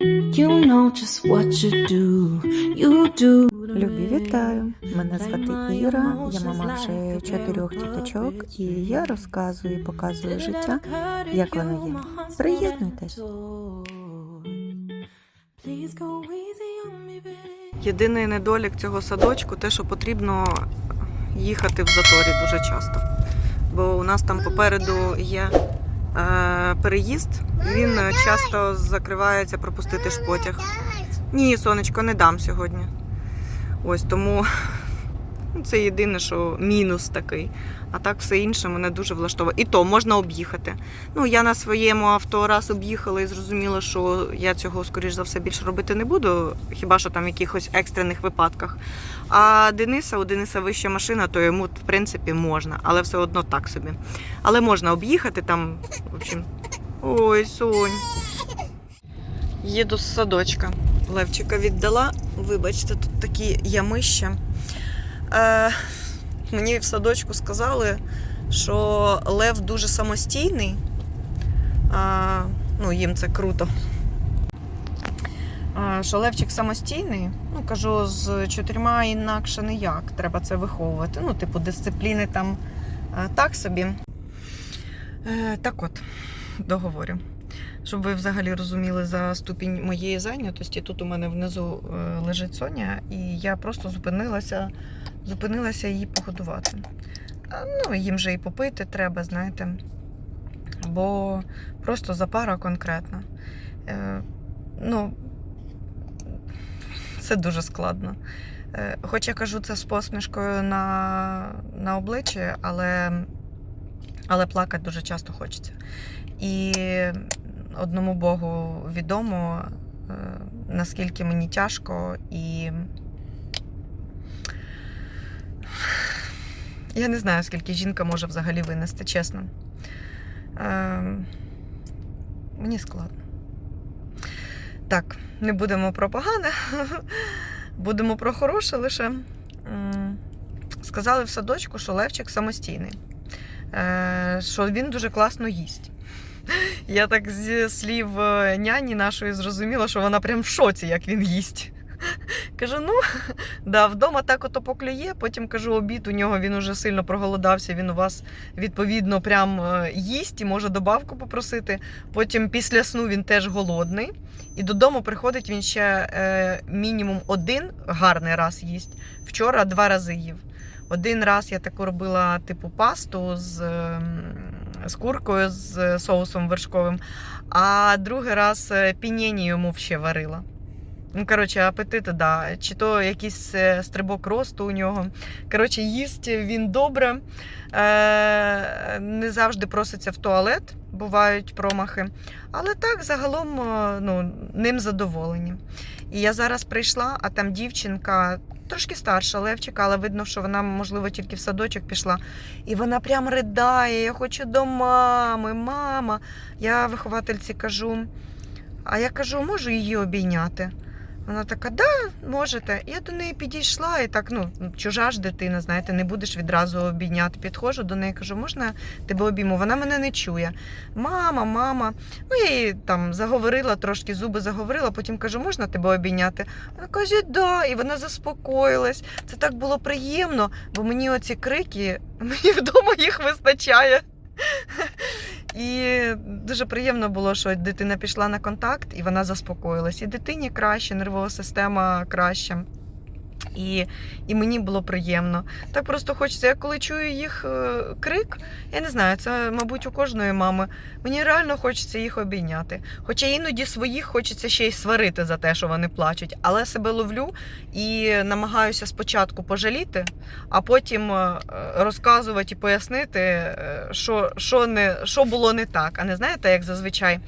You know just what you do, you do. Любі, вітаю! Мене звати Іра, я мама вже чотирьох діточок, і я розказую і показую життя, як воно є. Приєднуйтесь! Єдиний недолік цього садочку те, що потрібно їхати в заторі дуже часто. Бо у нас там попереду є переїзд, він е, часто закривається пропустити ж потяг. Ні, сонечко, не дам сьогодні. Ось тому ну, це єдине, що мінус такий. А так все інше мене дуже влаштовує. І то можна об'їхати. Ну, я на своєму авто раз об'їхала і зрозуміла, що я цього, скоріш за все, більше робити не буду, хіба що там в якихось екстрених випадках. А Дениса, у Дениса вища машина, то йому, в принципі, можна, але все одно так собі. Але можна об'їхати там, в общем. Ой, Сонь. Їду з садочка. Левчика віддала. Вибачте, тут такі ямища. Е, мені в садочку сказали, що Лев дуже самостійний. А, ну, їм це круто. А, що Левчик самостійний. Ну, кажу, з чотирма інакше ніяк. Треба це виховувати. Ну, типу, дисципліни там е, так собі. Е, так от, договорю. Щоб ви взагалі розуміли за ступінь моєї зайнятості, тут у мене внизу е, лежить Соня, і я просто зупинилася, зупинилася її погодувати. Ну, їм же і попити треба, знаєте. Бо просто запара конкретна. Е, ну, це дуже складно. Е, Хоч я кажу це з посмішкою на, на обличчі, але, але плакати дуже часто хочеться. І одному Богу відомо, е, наскільки мені тяжко, і я не знаю, скільки жінка може взагалі винести, чесно. Е, Мені складно. Так, не будемо про погане, будемо про хороше лише. Сказали в садочку, що Левчик самостійний, Е, що він дуже класно їсть. Я так зі слів е, няні нашої зрозуміла, що вона прям в шоці, як він їсть. Кажу, ну, да, вдома так ото поклює, потім кажу, обід у нього він уже сильно проголодався, він у вас відповідно прям е, їсть і може добавку попросити. Потім після сну він теж голодний. І додому приходить він ще е, мінімум один гарний раз їсть. Вчора два рази їв. Один раз я таку робила типу пасту з, ем, з куркою, з соусом вершковим, а другий раз е, пінєні йому ще варила. Ну, коротше, апетити, да. Чи то якийсь е, стрибок росту у нього. Коротше, їсть він добре, е, не завжди проситься в туалет, бувають промахи. Але так, загалом е, ну, ним задоволені. І я зараз прийшла, а там дівчинка трошки старша але видно, що вона, можливо, тільки в садочок пішла. І вона прям ридає: я хочу до мами, мама. Я виховательці кажу, а я кажу, можу її обійняти. Вона така, да, можете. Я до неї підійшла і так, ну, чужа ж дитина, знаєте, не будеш відразу обійняти. Підходжу до неї, кажу, можна тебе обійму? Вона мене не чує. Мама, мама. Ну, я їй там заговорила, трошки зуби заговорила, потім кажу, можна тебе обійняти? Вона каже, да, і вона заспокоїлась. Це так було приємно, бо мені оці крики, мені вдома їх вистачає. І дуже приємно було, що дитина пішла на контакт і вона заспокоїлась. І дитині краще, нервова система краща. І, і мені було приємно. Так просто хочеться. Я коли чую їх е, крик, я не знаю, це, мабуть, у кожної мами. Мені реально хочеться їх обійняти. Хоча іноді своїх хочеться ще й сварити за те, що вони плачуть. Але себе ловлю і намагаюся спочатку пожаліти, а потім е, розказувати і пояснити, е, що, що, не, що було не так. А не знаєте, як зазвичай.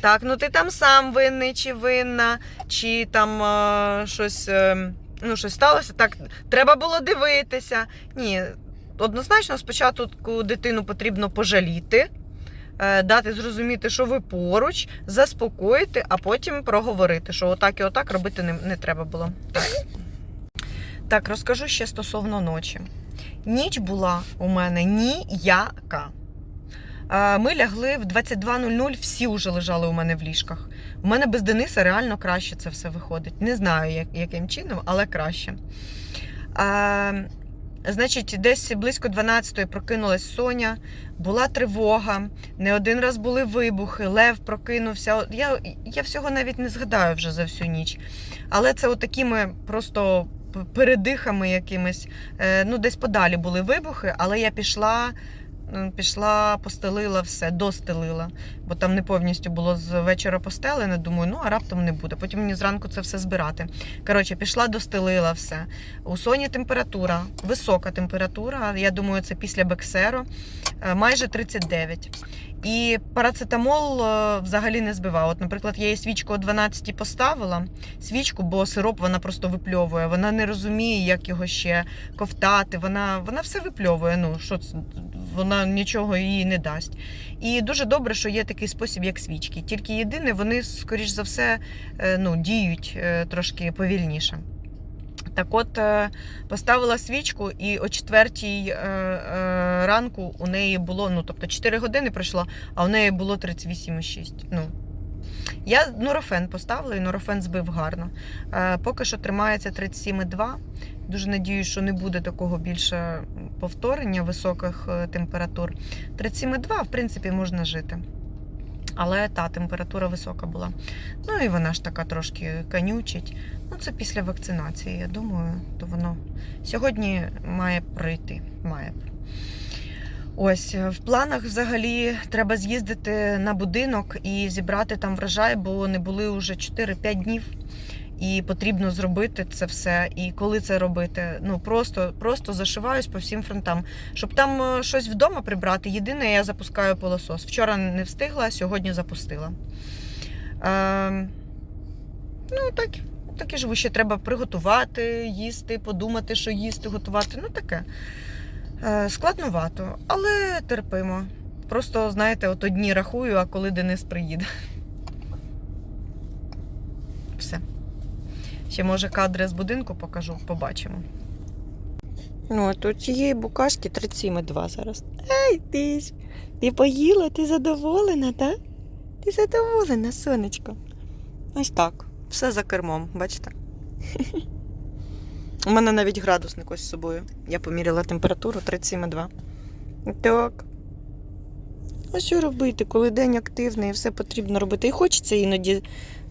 Так, ну ти там сам винний чи винна, чи там е, щось. е, ну, щось сталося, так треба було дивитися. Ні, однозначно, спочатку дитину потрібно пожаліти, е, дати зрозуміти, що ви поруч, заспокоїти, а потім проговорити, що отак і отак робити не, не треба було. Так. так, розкажу ще стосовно ночі. Ніч була у мене ніяка. Ми лягли в 22.00, всі вже лежали у мене в ліжках. У мене без Дениса реально краще це все виходить. Не знаю, яким чином, але краще. Значить, десь близько 12-ї прокинулась Соня, була тривога, не один раз були вибухи, Лев прокинувся. Я, я всього навіть не згадаю вже за всю ніч. Але це отакими просто передихами якимись. Е, Ну, десь подалі були вибухи, але я пішла. Пішла, постелила все, достелила, бо там не повністю було з вечора постелене. Думаю, ну а раптом не буде. Потім мені зранку це все збирати. Коротше, пішла, достелила все. У Соні температура, висока температура. Я думаю, це після Бексеро, е, майже 39. І парацетамол е, взагалі не збивав. От, наприклад, я їй свічку о 12 поставила, свічку, бо сироп вона просто випльовує. Вона не розуміє, як його ще ковтати. Вона, вона все випльовує. Ну, що вона нічого їй не дасть. І дуже добре, що є такий спосіб, як свічки. Тільки єдине, вони, скоріш за все, е, ну, діють е, трошки повільніше. Так от е, поставила свічку, і о четвертій е, е, ранку у неї було, ну тобто 4 години пройшло, а у неї було 38,6. Ну, я нурофен поставила, і нурофен збив гарно. Поки що тримається 37,2. Дуже надіюсь, що не буде такого більше повторення високих температур. 37,2, в принципі, можна жити. Але та температура висока була. Ну і вона ж така трошки канючить. Ну, це після вакцинації, я думаю, то воно сьогодні має пройти. Має. Ось е, в планах взагалі треба з'їздити на будинок і зібрати там врожай, бо не були вже 4-5 днів. І потрібно зробити це все. І коли це робити, ну просто, просто зашиваюсь по всім фронтам. Щоб там е, щось вдома прибрати, єдине, я запускаю пилосос. Вчора не встигла, сьогодні запустила. Е, ну, так, так і живу. Ще треба приготувати, їсти, подумати, що їсти, готувати. Ну таке. Е, складновато, але терпимо. Просто, знаєте, от одні рахую, а коли Денис приїде. Все. Ще, може, кадри з будинку покажу, побачимо. Ну, а тут цієї букашки 37,2 зараз. Ей, ти ж, ти поїла, ти задоволена, так? Ти задоволена, сонечко. Ось так. Все за кермом, бачите? У мене навіть градусник ось з собою. Я поміряла температуру 37,2. Так. А що робити, коли день активний і все потрібно робити? І хочеться іноді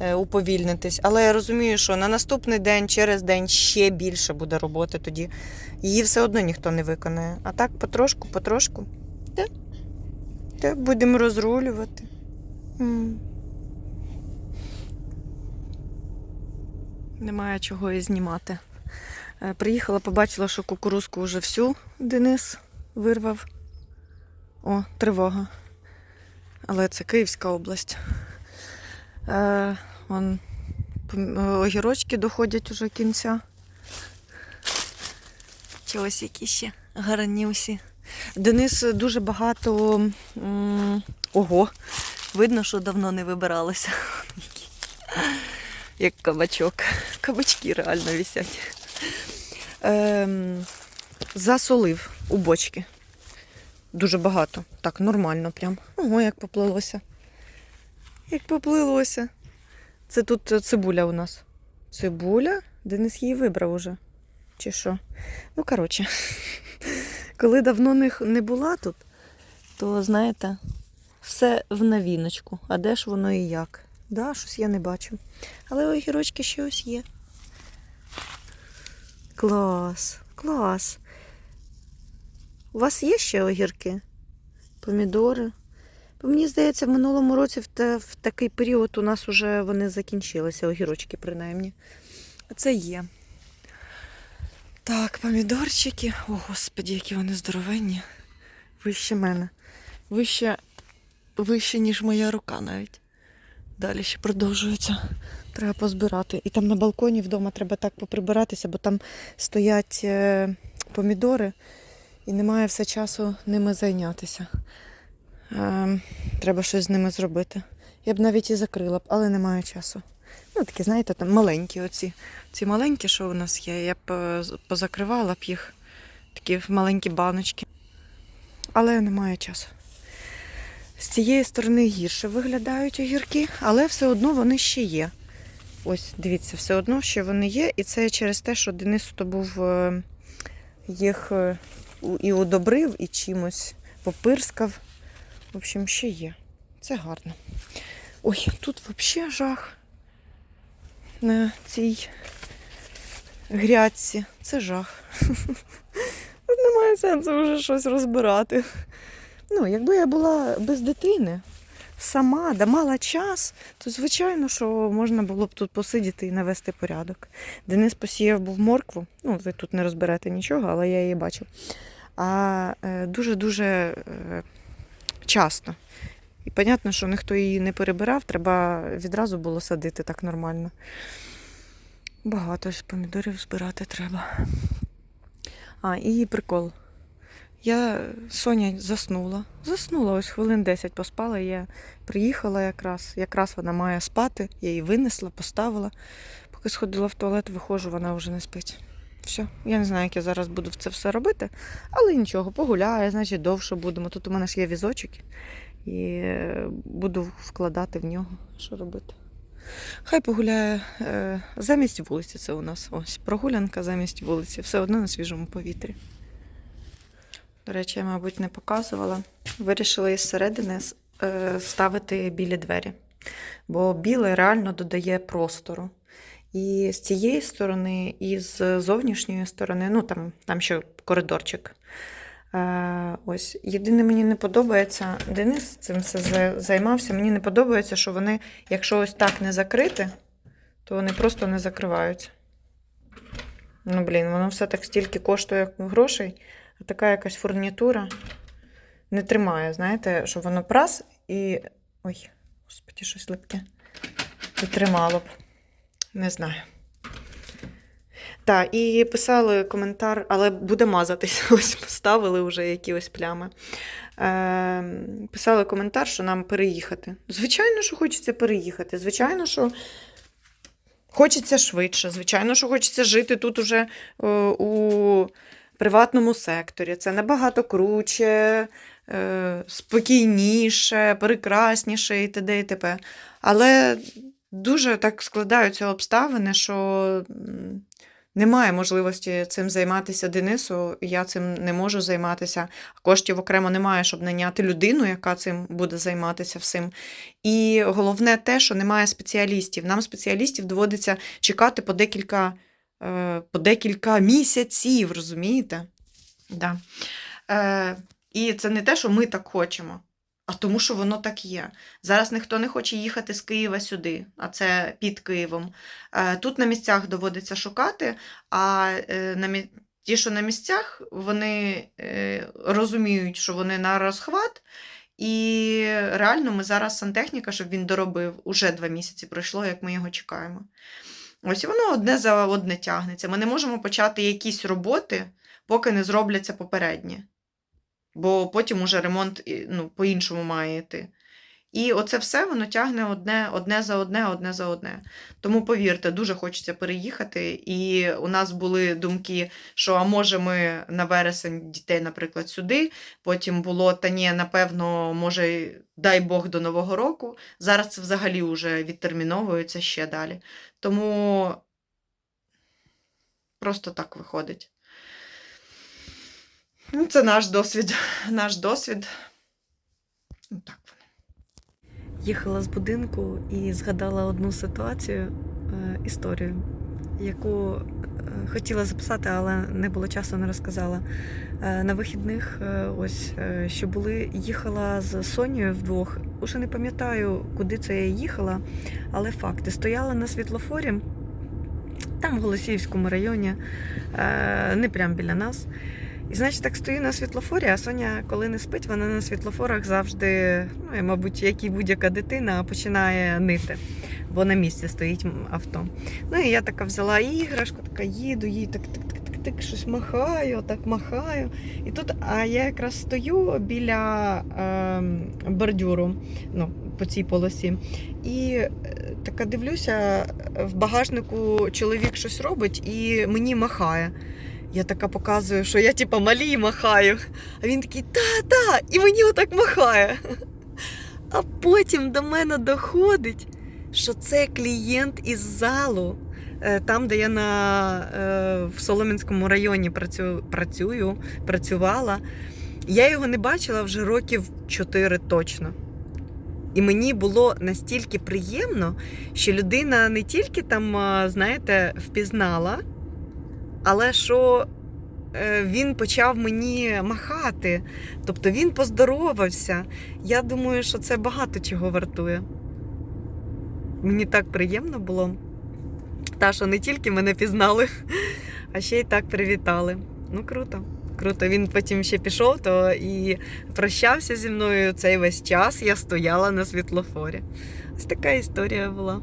е, уповільнитись. Але я розумію, що на наступний день, через день ще більше буде роботи тоді. Її все одно ніхто не виконає. А так потрошку, потрошку. Так, так будемо розрулювати. Немає чого і знімати. Е, Приїхала, побачила, що кукурузку вже всю Денис вирвав. О, тривога. Але це Київська область. Е, вон, е, огірочки доходять уже кінця. Чи ось які ще гарнюсі. Денис дуже багато. Ого, видно, що давно не вибиралися. Як кабачок. Кабачки реально висять. Ем, засолив у бочки. Дуже багато. Так, нормально прям. Ого, як поплилося. Як поплилося. Це тут е, цибуля у нас. Цибуля? Денис її вибрав уже. Чи що? Ну, коротше, коли давно не була тут, то, знаєте, все в новіночку. А де ж воно і як? Да, щось я не бачу. Але огірочки ще ось є. Клас, клас. У вас є ще огірки? Помідори? Бо мені здається, в минулому році в, такий період у нас вже вони закінчилися, огірочки принаймні. А це є. Так, помідорчики. О, господі, які вони здоровенні. Вище мене. Вище, вище, ніж моя рука навіть. Далі ще продовжується. Треба позбирати. І там на балконі вдома треба так поприбиратися, бо там стоять е, помідори і немає все часу ними зайнятися. Е, треба щось з ними зробити. Я б навіть і закрила б, але немає часу. Ну, такі, знаєте, там маленькі оці. Ці маленькі, що у нас є, я б е, позакривала б їх, такі маленькі баночки. Але немає часу. З цієї сторони гірше виглядають огірки, але все одно вони ще є. Ось, дивіться, все одно ще вони є. І це через те, що Денис то був е, їх е, і удобрив, і чимось попирскав. В общем, ще є. Це гарно. Ой, тут взагалі жах на цій грядці. Це жах. Тут немає сенсу вже щось розбирати. Ну, якби я була без дитини, сама, да мала час, то звичайно, що можна було б тут посидіти і навести порядок. Денис посіяв був моркву. Ну, ви тут не розберете нічого, але я її бачив. А е, дуже-дуже е, часто. І понятно, що ніхто її не перебирав, треба відразу було садити так нормально. Багато ж помідорів збирати треба. А, і прикол. Я Соня заснула. Заснула, ось хвилин 10 поспала. Я приїхала якраз. Якраз вона має спати. Я її винесла, поставила. Поки сходила в туалет, виходжу, вона вже не спить. Все. Я не знаю, як я зараз буду це все робити, але нічого, погуляю, значить довше будемо. Тут у мене ж є візочок і е, буду вкладати в нього, що робити. Хай погуляє е, замість вулиці. Це у нас ось прогулянка замість вулиці. Все одно на свіжому повітрі. До речі, я, мабуть, не показувала. Вирішила із середини е, ставити білі двері. Бо біле реально додає простору. І з цієї сторони, і з зовнішньої сторони, ну там, там ще коридорчик. Е, ось. Єдине, мені не подобається, Денис цим все займався. Мені не подобається, що вони, якщо ось так не закрити, то вони просто не закриваються. Ну, блін, воно все так стільки коштує грошей, така якась фурнітура не тримає, знаєте, що воно прас і. Ой, господі, щось липке. Тримало б. Не знаю. Так, і писали коментар, але буде мазатись. Ось поставили вже якісь плями. Е, писали коментар, що нам переїхати. Звичайно, що хочеться переїхати. Звичайно, що хочеться швидше. Звичайно, що хочеться жити тут уже е, у приватному секторі. Це набагато круче, е, спокійніше, прекрасніше і т.д. і т.п. Але дуже так складаються обставини, що немає можливості цим займатися Денису. Я цим не можу займатися. Коштів окремо немає, щоб наняти людину, яка цим буде займатися всім. І головне те, що немає спеціалістів. Нам спеціалістів доводиться чекати по декілька, по декілька місяців, розумієте? Да. Е, і це не те, що ми так хочемо, а тому, що воно так є. Зараз ніхто не хоче їхати з Києва сюди, а це під Києвом. Е, Тут на місцях доводиться шукати, а е, на мі- ті, що на місцях, вони е, розуміють, що вони на розхват. І реально ми зараз сантехніка, щоб він доробив, уже два місяці пройшло, як ми його чекаємо. Ось воно одне за одне тягнеться. Ми не можемо почати якісь роботи, поки не зробляться попередні. Бо потім уже ремонт ну, по-іншому має йти. І оце все воно тягне одне, одне за одне, одне за одне. Тому повірте, дуже хочеться переїхати. І у нас були думки, що а може ми на вересень дітей, наприклад, сюди. Потім було, та ні, напевно, може, дай Бог до Нового року. Зараз це взагалі вже відтерміновується ще далі. Тому просто так виходить. Ну, це наш досвід. Наш досвід. Ну, так. Їхала з будинку і згадала одну ситуацію, е, історію, яку е, хотіла записати, але не було часу, не розказала. Е, На вихідних, ось що були, їхала з Сонією вдвох. Уже не пам'ятаю, куди це я їхала, але факти. Стояла на світлофорі, там в Голосіївському районі, не прямо біля нас. І, значить, так стою на світлофорі, а Соня, коли не спить, вона на світлофорах завжди, ну, мабуть, як і будь-яка дитина, починає нити, бо на місці стоїть авто. Ну і я така взяла іграшку, така їду, їй так так щось махаю, так махаю. І тут, а я якраз стою біля е, бордюру, ну, по цій полосі. І е, така дивлюся, в багажнику чоловік щось робить і мені махає. Я така показую, що я типа малій махаю. А він такий та-та, і мені отак махає. А потім до мене доходить, що це клієнт із залу, е, там, де я на, е, в Солом'янському районі працю, працюю, працювала. Я його не бачила вже років 4 точно. І мені було настільки приємно, що людина не тільки там, знаєте, впізнала, але що е, він почав мені махати. Тобто він поздоровався. Я думаю, що це багато чого вартує. Мені так приємно було. Та, що не тільки мене пізнали, а ще й так привітали. Ну, круто. Круто. Він потім ще пішов то і прощався зі мною цей весь час. Я стояла на світлофорі. Ось така історія була.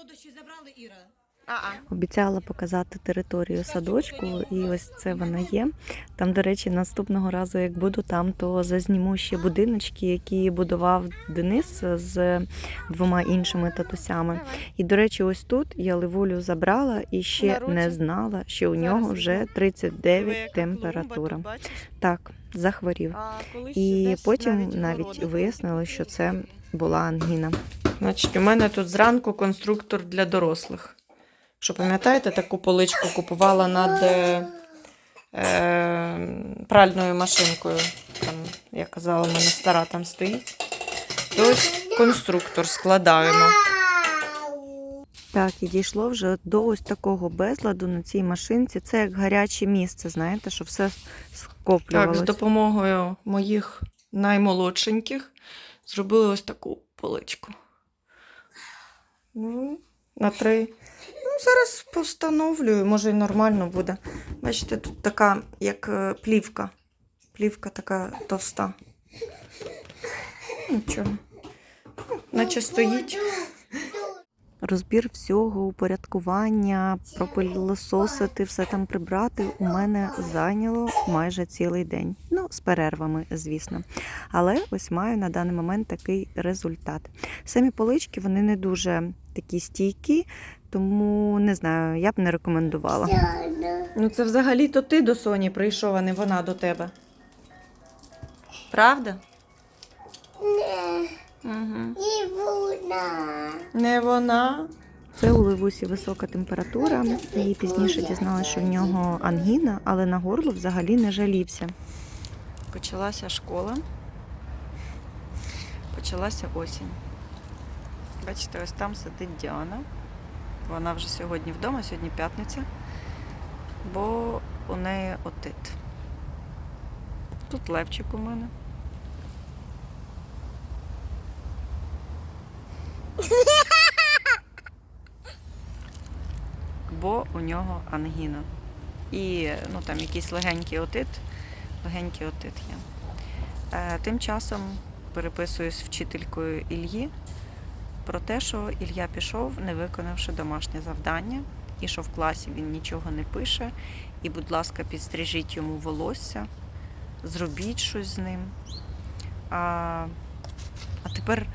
Солодощі забрали Іра. Обіцяла показати територію садочку, і ось це вона є. Там, до речі, наступного разу, як буду там, то зазніму ще будиночки, які будував Денис з двома іншими татусями. І, до речі, ось тут я Ливулю забрала і ще не знала, що у нього вже 39 температура. Так, захворів. І потім навіть вияснили, що це була ангіна. Значить, у мене тут зранку конструктор для дорослих. Що пам'ятаєте, таку поличку купувала над е, е, пральною машинкою. Там, я казала, у мене стара там стоїть. І ось конструктор складаємо. Так, і дійшло вже до ось такого безладу на цій машинці. Це як гаряче місце, знаєте, що все Так, з допомогою моїх наймолодшеньких зробили ось таку поличку. Ну, на три. Ну, зараз постановлюю, може і нормально буде. Бачите, тут така, як е, плівка. Плівка така товста. Нічого. Наче стоїть. Розбір всього, упорядкування, пропилососити, все там прибрати у мене зайняло майже цілий день. З перервами, звісно. Але ось маю на даний момент такий результат. Самі полички вони не дуже такі стійкі, тому не знаю, я б не рекомендувала. Ну, це взагалі-то ти до Соні прийшов, а не вона до тебе. Правда? Не, Угу. і вона. Не вона. Це у Левусі висока температура, і пізніше дізналася, що в нього ангіна, але на горло взагалі не жалівся. Почалася школа. Почалася осінь. Бачите, ось там сидить Діана. Вона вже сьогодні вдома, сьогодні п'ятниця, бо у неї отит. Тут левчик у мене. Бо у нього ангіна. І ну, там якийсь легенький отит. Легенький отит є. Е, Тим часом переписуюсь з вчителькою Ільї про те, що Ілля пішов, не виконавши домашнє завдання, і що в класі він нічого не пише. І, будь ласка, підстрижіть йому волосся, зробіть щось з ним. А, а тепер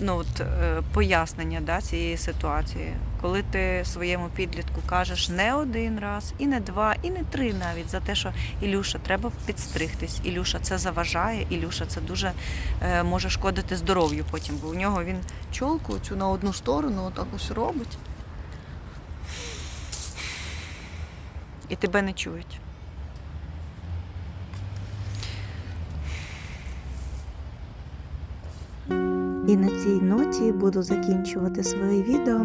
ну, от, е, пояснення да, цієї ситуації. Коли ти своєму підлітку кажеш не один раз, і не два, і не три навіть за те, що Ілюша, треба підстригтись. Ілюша, це заважає, Ілюша, це дуже е, може шкодити здоров'ю потім, бо у нього він чолку цю на одну сторону отак ось робить. І тебе не чують. І на цій ноті буду закінчувати своє відео.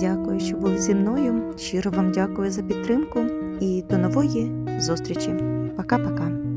Дякую, що були зі мною. Щиро вам дякую за підтримку і до нової зустрічі. Пока-пока.